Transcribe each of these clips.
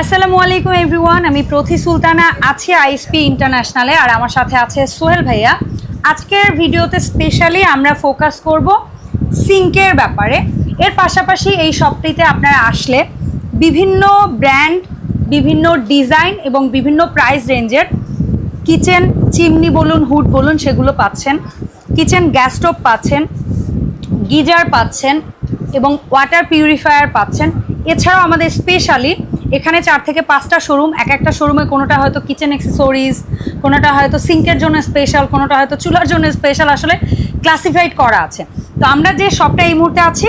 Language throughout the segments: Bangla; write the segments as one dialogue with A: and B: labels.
A: আসসালামু আলাইকুম, এভরিওয়ান। আমি প্রথি সুলতানা, আছি আইএসপি ইন্টারন্যাশনালে, আর আমার সাথে আছে সোহেল ভাইয়া। আজকের ভিডিওতে স্পেশালি আমরা ফোকাস করব সিঙ্কের ব্যাপারে। এর পাশাপাশি এই শপটিতে আপনারা আসলে বিভিন্ন ব্র্যান্ড, বিভিন্ন ডিজাইন এবং বিভিন্ন প্রাইস রেঞ্জের কিচেন, চিমনি বলুন, হুড বলুন, সেগুলো পাচ্ছেন। কিচেন গ্যাস স্টোভ পাচ্ছেন, গিজার পাচ্ছেন এবং ওয়াটার পিউরিফায়ার পাচ্ছেন। এছাড়াও আমাদের স্পেশালি এখানে চার থেকে পাঁচটা শোরুম এক একটা শোরুমে কোনোটা হয়তো কিচেন অ্যাক্সেসরিজ কোনোটা হয়তো সিঙ্কের জন্য স্পেশাল কোনোটা হয়তো চুলার জন্য স্পেশাল আসলে ক্লাসিফাইড করা আছে। তো আমরা যে শপটা এই মুহূর্তে আছি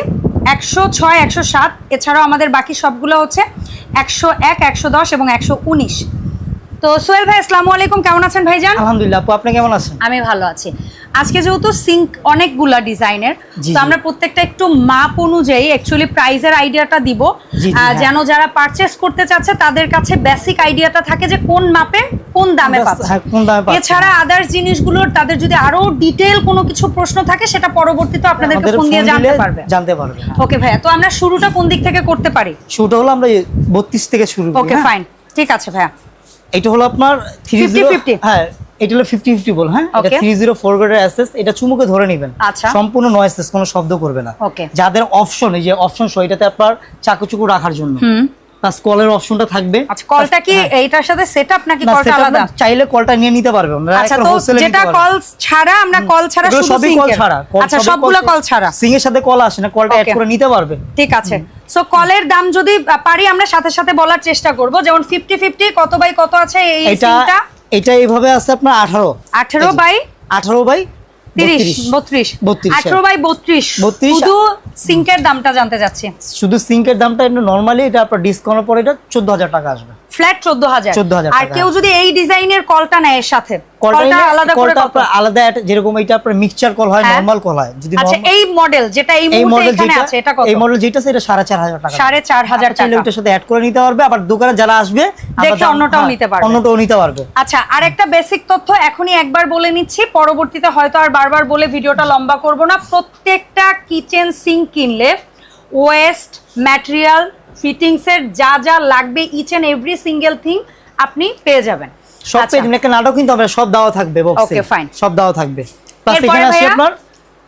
A: একশো ছয় একশো সাত এছাড়াও আমাদের বাকি সবগুলো হচ্ছে একশো এক একশো দশ এবং একশো উনিশ। তো সোহেল ভাই আসসালামু আলাইকুম কেমন আছেন ভাইজান?
B: আলহামদুলিল্লাহ আপু আপনি কেমন আছেন?
A: আমি ভালো আছি। আজকে যেহেতু সিঙ্ক অনেকগুলা ডিজাইনের তো আমরা প্রত্যেকটা একটু মাপ অনুযায়ী অ্যাকচুয়ালি প্রাইজের আইডিয়াটা দিব।
B: হ্যাঁ।
A: যেন যারা পারচেস করতে চাচ্ছে তাদের কাছে বেসিক আইডিয়াটা থাকে যে কোন মাপে কোন দামে পাচ্ছে।
B: হ্যাঁ, কোন দামে
A: এছাড়া আদার্স জিনিসগুলোর তাদের যদি আরও ডিটেল কোনো কিছু প্রশ্ন থাকে সেটা পরবর্তীতে আপনাদেরকে ফোন দিয়ে জানতে পারবে।
B: জানতে পারবে।
A: ওকে ভাইয়া তো আমরা শুরুটা কোন দিক থেকে করতে পারি?
B: শুরুটা হলো আমরা বত্রিশ থেকে শুরু
A: ওকে
B: হ্যাঁ?
A: ফাইন ঠিক আছে ভাইয়া।
B: এটা হলো আপনার থ্রি
A: 50-50
B: হ্যাঁ এটা হলো ফিফটি ফিফটি বল হ্যাঁ? এটা
A: Okay.
B: থ্রি জিরো ফোর গ্রেডের অ্যাসেস এটা চুমুকে ধরে নেবেন।
A: আচ্ছা।
B: সম্পূর্ণ নয়েসেস কোনো শব্দ করবে না। যাদের অপশন এই যে অপশন সহ এটাতে আপনার চাকুচুকু রাখার জন্য। প্লাস কলের অপশনটা থাকবে।
A: আচ্ছা কলটা কি
B: হ্যাঁ।
A: এইটার সাথে সেটআপ নাকি কলটা আলাদা?
B: চাইলে কলটা নিয়ে নিতে পারবে। আমরা
A: আচ্ছা তো যেটা কল ছাড়া আমরা কল ছাড়া শুধু
B: সবই কল ছাড়া।
A: আচ্ছা সবগুলো কল ছাড়া।
B: সিং এর সাথে কল আসে না কলটা অ্যাড করে নিতে পারবে।
A: ঠিক আছে। সো কলের দাম যদি পারি আমরা সাথে সাথে বলার চেষ্টা করব। যেমন ফিফটি ফিফটি কত বাই কত আছে এই সিমটা
B: এটা এইভাবে আছে আপনার আঠারো।
A: আঠারো বাই
B: আঠারো বাই
A: তিরিশ বত্রিশ।
B: 32
A: আঠেরো বাই বত্রিশ।
B: 32
A: শুধু সিঙ্কের দামটা জানতে চাচ্ছি।
B: শুধু সিঙ্কের দামটা নর্মালি এটা আপনার ডিসকাউন্ট পরে এটা চোদ্দ হাজার টাকা আসবে।
A: ফ্ল্যাট চোদ্দ হাজার।
B: 14,000
A: আর কেউ যদি এই ডিজাইনের কলটা নেয় এর সাথে
B: কলটা
A: আলাদা করে কত?
B: আলাদা যেরকম এটা আপনার মিক্সচার কল হয়
A: হ্যাঁ।
B: নর্মাল কল হয় যদি
A: আচ্ছা এই মডেল যেটা এই মুহূর্তে এখানে আছে এটা কত?
B: এই মডেল যেটা চার হাজার টাকা।
A: সাড়ে চার হাজার
B: চাইলে ওটার সাথে অ্যাড করে নিতে পারবে আবার দোকানে যারা আসবে
A: দেখে অন্যটাও
B: হ্যাঁ,
A: নিতে পারবে।
B: অন্যটাও নিতে পারবে।
A: আচ্ছা আর একটা বেসিক তথ্য এখনই একবার বলে নিচ্ছি পরবর্তীতে হয়তো আর বারবার বলে ভিডিওটা লম্বা করব না। প্রত্যেকটা কিচেন সিঙ্ক কিনলে ওয়েস্ট ম্যাটেরিয়াল ফিটিংসের যা যা লাগবে each and every single thing আপনি পেয়ে যাবেন।
B: সব
A: আচ্ছা,
B: পেজ একটা নাটক কিন্তু হবে সব দেওয়া থাকবে বক্সে
A: Okay, fine.
B: সব দেওয়া থাকবে। প্লাস এখানে আছে আপনার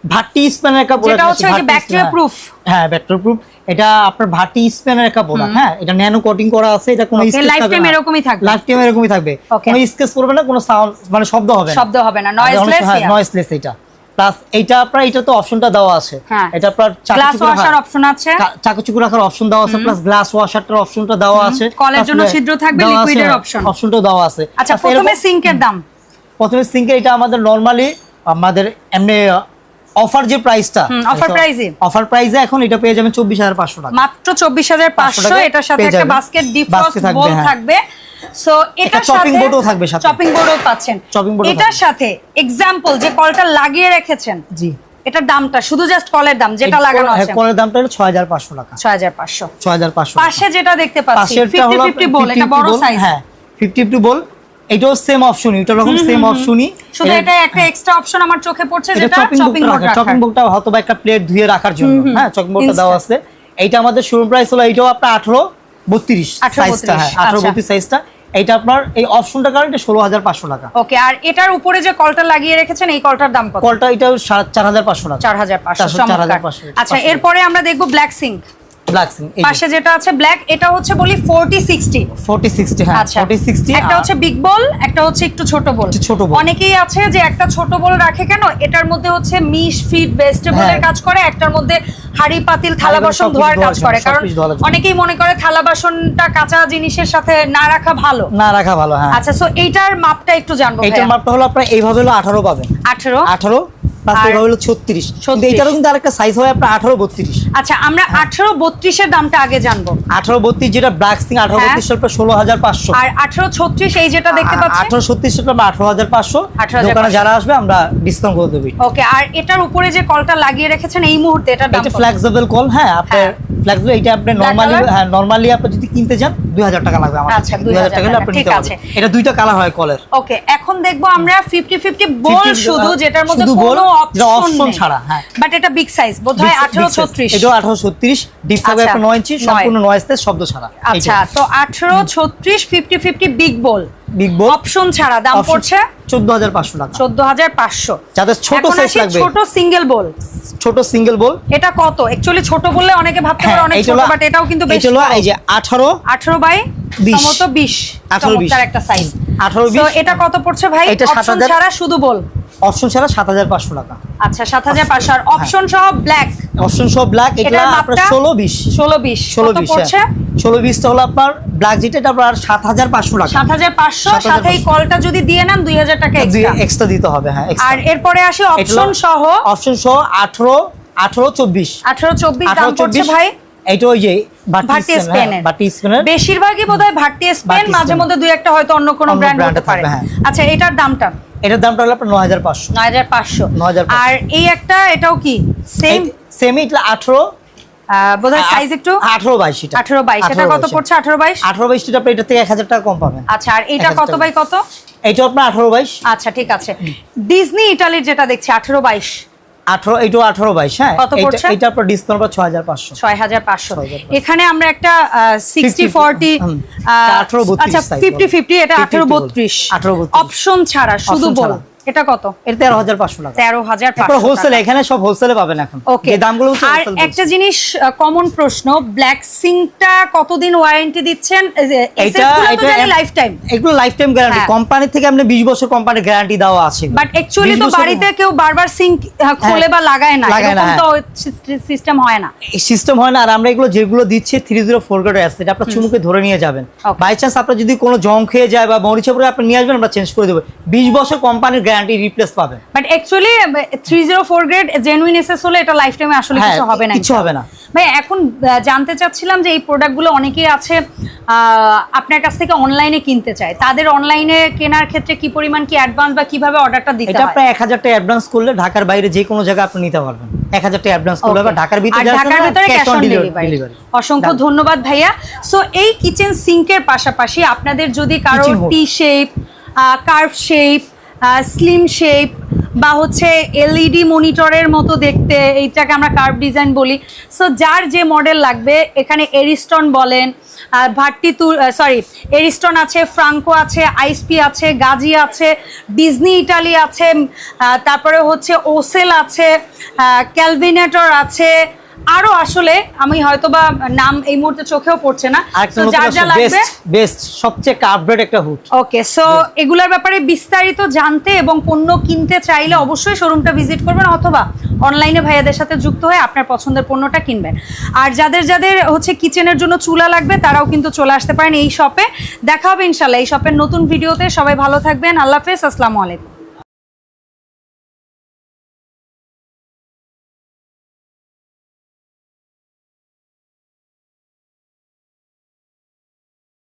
B: ভাটি স্প্যানের
A: যেটা
B: product
A: হচ্ছে যে ব্যাকটেরিয়া প্রুফ
B: হ্যাঁ ব্যাকটেরিয়া প্রুফ এটা আপনার ভাটি স্প্যানের একটা প্রোডাক্ট হ্যাঁ এটা ন্যানো কোটিং করা আছে এটা কোনো স্কেচ
A: lifetime এরকমই থাকবে।
B: লাইফ টাইম এরকমই থাকবে। কোনো স্কেচ করবে না কোনো সাউন্ড মানে শব্দ হবে না।
A: শব্দ হবে না নয়েজলেস
B: নয়েসলেস এটা প্লাস এইটা আপনার এটা তো অপশনটা দেওয়া আছে।
A: হ্যাঁ।
B: এটা আপনার
A: গ্লাস ওয়াশার অপশন আছে।
B: চাকুচুকু রাখার অপশন দেওয়া আছে প্লাস গ্লাস ওয়াশারটার অপশনটা দেওয়া আছে।
A: কলের জন্য ছিদ্র থাকবে, liquid এর option।
B: দেওয়া আছে।
A: আচ্ছা প্রথমে
B: এরকম-
A: সিঙ্কের দাম।
B: প্রথমে সিঙ্কের এটা আমাদের নরমালি আমাদের এমনি অফার যে প্রাইসটা
A: price এ।
B: অফার প্রাইসে এখন এটা পেয়ে যাবেন চব্বিশ হাজার পাঁচশো টাকা।
A: মাত্র চব্বিশ হাজার পাঁচশো
B: টাকায়
A: এটার সাথে একটা বাস্কেট ডিফ্রস্ট বোল
B: হ্যাঁ।
A: থাকবে। সো এটার
B: chopping
A: সাথে
B: board থাকবে সাথে।
A: চপিং বোর্ডও পাচ্ছেন।
B: Board ও
A: এটার সাথে এক্সাম্পল যে কলটা লাগিয়ে রেখেছেন
B: জি।
A: এটার দামটা শুধু জাস্ট কলের দাম যেটা লাগানো
B: কল-
A: আছে
B: হ্যাঁ, কলের দামটা হলো ছয় হাজার পাঁচশো টাকা।
A: ছয় হাজার পাঁচশো।
B: ছয় হাজার পাঁচশো
A: পাশে যেটা দেখতে পাচ্ছি
B: পাশেরটা
A: ফিফটি
B: হলো
A: ফিফটি বল এটা বড় সাইজ
B: হ্যাঁ ফিফটি ফিফটি বল এটাও সেম অপশনই এটা রকম সেম অপশনই
A: শুধু এটা একটা এক্সট্রা অপশন আমার চোখে পড়ছে যেটা
B: চপিং বোর্ড রাখা চপিং বোর্ডটা হয়তো বা একটা প্লেট ধুয়ে রাখার জন্য। হ্যাঁ চপিং বোর্ডটা দেওয়া আছে। এইটা আমাদের শোরুম প্রাইস হলো এইটাও আপনার আঠারো বত্রিশ
A: 18
B: সাইজটা হ্যাঁ আঠারো
A: আচ্ছা।
B: বত্রিশ সাইজটা এইটা আপনার এই অপশনটা কারণ এটা ষোলো হাজার পাঁচশো টাকা।
A: ওকে আর এটার উপরে যে কলটা লাগিয়ে রেখেছেন এই কলটার দাম কত?
B: কলটা এটা চার হাজার পাঁচশো টাকা।
A: চার হাজার পাঁচশো
B: চার হাজার পাঁচশো,
A: আচ্ছা এরপরে আমরা দেখব ব্ল্যাক সিঙ্ক অনেকেই
B: হ্যাঁ।
A: একটার মধ্যে হাড়ি পাতিল থালা বাসন ধোয়ার অনেকেই মনে করে থালা বাসনটা কাঁচা জিনিসের সাথে না রাখা ভালো।
B: না রাখা ভালো হ্যাঁ।
A: আচ্ছা সো এইটার মাপটা একটু জানব
B: এটার মাপটা হলো আপনার এইভাবে হলো 18 পাবেন। 18 18 ছত্রিশ। কিন্তু আঠারো বত্রিশ।
A: আচ্ছা আমরা হ্যাঁ। আঠারো বত্রিশের দামটা আগে জানব।
B: বত্রিশ যেটা
A: হ্যাঁ।
B: ষোলো হাজার পাঁচশো।
A: আর আঠারো ছত্রিশ এই যেটা দেখতে
B: ছত্রিশ আঠারো হাজার পাঁচশো। যারা আসবে আমরা
A: ওকে আর এটার উপরে যে কলটা লাগিয়ে রেখেছেন এই মুহূর্তে
B: এটা কল হ্যাঁ আপনার
A: হ্যাঁ।
B: ব্লু এটা আপনি নরমালি হ্যাঁ নরমালি আপনি যদি কিনতে যান দুই হাজার টাকা লাগবে আমার
A: আচ্ছা, 2000
B: টাকা হলে আপনি নিতে। পারবেন এটা দুইটা কালার হয় কলের
A: ওকে এখন দেখব আমরা ফিফটি ফিফটি বোল শুধু যেটার মধ্যে কোনো অপশন
B: ছাড়া, হ্যাঁ।
A: বাট এটা বিগ সাইজ বোধহয় আঠারো ছত্রিশ
B: এটাও আঠারো ছত্রিশ ডিপ থাকবে
A: আচ্ছা,
B: একটা নয় ইঞ্চি সম্পূর্ণ নয় স্পেস শব্দ ছাড়া।
A: আচ্ছা তো আঠারো ছত্রিশ fifty fifty big bowl
B: big bowl
A: option ছাড়া দাম পড়ছে
B: চোদ্দ হাজার পাঁচশো টাকা।
A: চোদ্দ হাজার পাঁচশো।
B: যাদের ছোট সাইজ লাগবে।
A: ছোট সিঙ্গেল বল
B: ছোট সিঙ্গেল বল
A: এটা কত? অ্যাকচুয়ালি ছোট বললে অনেকে ভাবতে পারে অনেক ছোট বাট এটাও কিন্তু বেশ
B: হলো এই যে আঠারো।
A: আঠারো বাই
B: 20
A: সম্ভবত বিশ।
B: 18 20
A: চমৎকার একটা সাইজ
B: আঠারো
A: তো
B: বিশ।
A: এটা কত পড়ছে ভাই? অপশন ছাড়া শুধু বল
B: অপশন ছাড়া সাত হাজার পাঁচশো টাকা।
A: আচ্ছা সাত হাজার পাঁচশো। আর অপশন সহ ব্ল্যাক
B: অপশন সব ব্ল্যাক এটা আপনার
A: মাপটা?
B: ষোলো বিশ।
A: ষোলো বিশ।
B: ষোলো
A: কত
B: বিশ
A: পড়ছে?
B: ষোলো বিশটা হলো আপনার ব্ল্যাক যেটা এটা আপনার সাত হাজার পাঁচশো টাকা।
A: সাত হাজার পাঁচশো
B: 7,500
A: সাথে এই কলটা যদি দিয়ে নেন দুই হাজার টাকা এক্সট্রা
B: এক্সট্রা দিতে হবে হ্যাঁ
A: আর এরপরে আসি অপশন সহ।
B: অপশন সহ আঠারো আঠারো চব্বিশ।
A: আঠারো চব্বিশ দাম পড়ছে
B: চব্বিশ
A: ভাই।
B: এইটা ওই যে
A: ভাটি স্পেনের।
B: স্পেনের
A: বেশিরভাগই বোধহয় ভাট্টি স্পেন মাঝে মধ্যে দুই একটা হয়তো অন্য কোনো ব্র্যান্ড হতে পারে।
B: হ্যাঁ।
A: আচ্ছা এটার দামটা?
B: এটার দামটা হলো আপনার নয় হাজার পাঁচশো।
A: নয় হাজার পাঁচশো।
B: 9,500
A: আর এই একটা এটাও কি? সেম
B: সেম এটা আঠারো।
A: বোধহয় সাইজ একটু?
B: আঠারো বাইশ এটা।
A: আঠারো বাইশ। এটা কত পড়ছে আঠারো বাইশ?
B: আঠারো বাইশ এটা এটা থেকে এক হাজার টাকা কম পাবেন।
A: আচ্ছা আর এটা কত বাই কত?
B: এটা আপনার আঠারো বাইশ।
A: আচ্ছা ঠিক আছে। ডিজনি ইটালির যেটা দেখছি আঠারো বাইশ।
B: আঠারো এইটাও আঠারো বাইশ হ্যাঁ? এইটা-? এইটা আপনার ডিসকাউন্ট পাবে ছয় হাজার পাঁচশো।
A: ছয় হাজার পাঁচশো। এখানে আমরা একটা সিক্সটি
B: 50
A: ফর্টি
B: হুম, এটা 18 32
A: আচ্ছা ফিফটি ফিফটি এটা আঠারো বত্রিশ।
B: 18 32
A: অপশন ছাড়া শুধু বল। এটা কত?
B: এটা তেরো হাজার পাঁচশো টাকা।
A: তেরো হাজার
B: তারপর হোলসেল এখানে সব হোলসেলে পাবেন এখন।
A: ওকে
B: দামগুলো হচ্ছে
A: আর একটা জিনিস কমন প্রশ্ন ব্ল্যাক সিংটা কতদিন ওয়ারেন্টি দিচ্ছেন?
B: এইটা এটা
A: লাইফ টাইম
B: এগুলো লাইফ টাইম গ্যারান্টি
A: হ্যাঁ।
B: কোম্পানি থেকে আপনি 20 বছর কোম্পানির গ্যারান্টি দেওয়া আছে।
A: বাট অ্যাকচুয়ালি তো বাড়িতে কেউ বারবার সিঙ্ক খোলে বা লাগায় না। এরকম
B: হ্যাঁ।
A: তো সিস্টেম হয় না।
B: এই সিস্টেম হয় না। আর আমরা এগুলো যেগুলো দিচ্ছি থ্রি জিরো ফোর গ্রেড আছে এটা আপনার চুমুকে ধরে নিয়ে যাবেন। বাই চান্স আপনার যদি কোনো জং খেয়ে যায় বা মরিচা পরে আপনি নিয়ে আসবেন আমরা চেঞ্জ করে দেবো। বিশ বছর কোম্পানির গ্যারান্টি রিপ্লেস পাবেন।
A: But actually three zero four grade genuine SS হলে এটা লাইফ টাইমে আসলে
B: হ্যাঁ,
A: কিছু হবে না
B: কিছু হবে না।
A: ভাই এখন জানতে চাচ্ছিলাম যে এই প্রোডাক্টগুলো অনেকেই আছে আপনার কাছ থেকে অনলাইনে কিনতে চায়। তাদের অনলাইনে কেনার ক্ষেত্রে কি পরিমাণ কি অ্যাডভান্স বা কীভাবে অর্ডারটা দিতে হয়?
B: আপনার এক হাজার টাকা অ্যাডভান্স করলে ঢাকার বাইরে যে কোনো জায়গায় আপনি নিতে পারবেন। এক হাজার টাকা অ্যাডভান্স করলে বা ঢাকার ভিতরে
A: ঢাকার ভিতরে ক্যাশ অন ডেলিভারি
B: ডেলিভারি
A: অসংখ্য ধন্যবাদ ভাইয়া। সো এই কিচেন সিঙ্কের পাশাপাশি আপনাদের যদি
B: কারও
A: T shape curve shape slim shape বা হচ্ছে এলইডি মনিটরের মতো দেখতে, এইটাকে আমরা কার্ভ ডিজাইন বলি। সো যার যে মডেল লাগবে, এখানে এরিস্টন বলেন ভাট্টি তু সরি এরিস্টন আছে ফ্রাঙ্কো আছে আইসপি আছে গাজি আছে ডিজনি ইটালি আছে তারপরে হচ্ছে ওসেল আছে ক্যালভিনেটর আছে আরও আসলে আমি হয়তো বা নাম এই মুহূর্তে চোখেও পড়ছে না। যার যা লাগবে
B: বেস্ট বেস্ট সবচেয়ে আপডেট একটা হুড
A: ওকে সো এগুলোর ব্যাপারে বিস্তারিত জানতে এবং পণ্য কিনতে চাইলে অবশ্যই শোরুমটা ভিজিট করবেন অথবা অনলাইনে ভাইয়াদের সাথে যুক্ত হয়ে আপনার পছন্দের পণ্যটা কিনবেন। আর যাদের যাদের হচ্ছে কিচেনের জন্য চুলা লাগবে তারাও কিন্তু চলে আসতে পারেন এই শপে দেখা হবে ইনশাল্লাহ এই শপের নতুন ভিডিওতে সবাই ভালো থাকবেন। আল্লাহ হাফেজ। আসসালামু আলাইকুম।